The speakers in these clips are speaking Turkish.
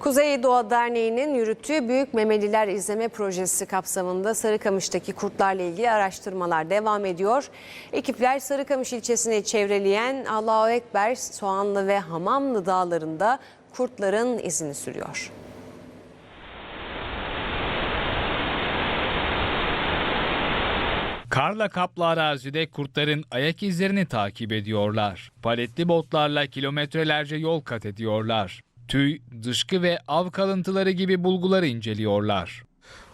Kuzey Doğa Derneği'nin yürüttüğü Büyük Memeliler İzleme Projesi kapsamında Sarıkamış'taki kurtlarla ilgili araştırmalar devam ediyor. Ekipler Sarıkamış ilçesini çevreleyen Allahu Ekber, Soğanlı ve Hamamlı dağlarında kurtların izini sürüyor. Karla kaplı arazide kurtların ayak izlerini takip ediyorlar. Paletli botlarla kilometrelerce yol kat ediyorlar. Tüy, dışkı ve av kalıntıları gibi bulguları inceliyorlar.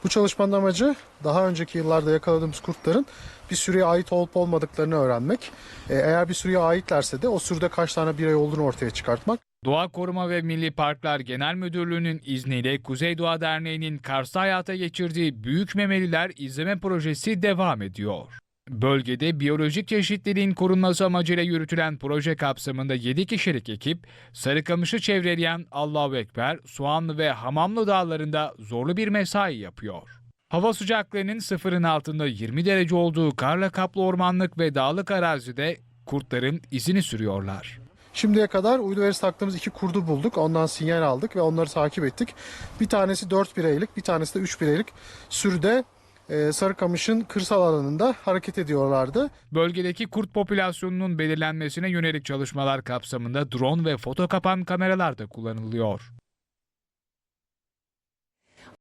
Bu çalışmanın amacı daha önceki yıllarda yakaladığımız kurtların bir sürüye ait olup olmadıklarını öğrenmek. Ee, Eğer bir sürüye aitlerse de o sürüde kaç tane birey olduğunu ortaya çıkartmak. Doğa Koruma ve Milli Parklar Genel Müdürlüğü'nün izniyle Kuzey Doğa Derneği'nin Kars'ta hayata geçirdiği Büyük Memeliler İzleme Projesi devam ediyor. Bölgede biyolojik çeşitliliğin korunması amacıyla yürütülen proje kapsamında 7 kişilik ekip Sarıkamış'ı çevreleyen Allahu Ekber, Soğanlı ve Hamamlı dağlarında zorlu bir mesai yapıyor. Hava sıcaklığının sıfırın altında 20 derece olduğu karla kaplı ormanlık ve dağlık arazide kurtların izini sürüyorlar. Şimdiye kadar uydu verisi taktığımız iki kurdu bulduk. Ondan sinyal aldık ve onları takip ettik. Bir tanesi 4 bireylik, bir tanesi de 3 bireylik sürüde Sarıkamış'ın kırsal alanında hareket ediyorlardı. Bölgedeki kurt popülasyonunun belirlenmesine yönelik çalışmalar kapsamında drone ve foto kapan kameralar da kullanılıyor.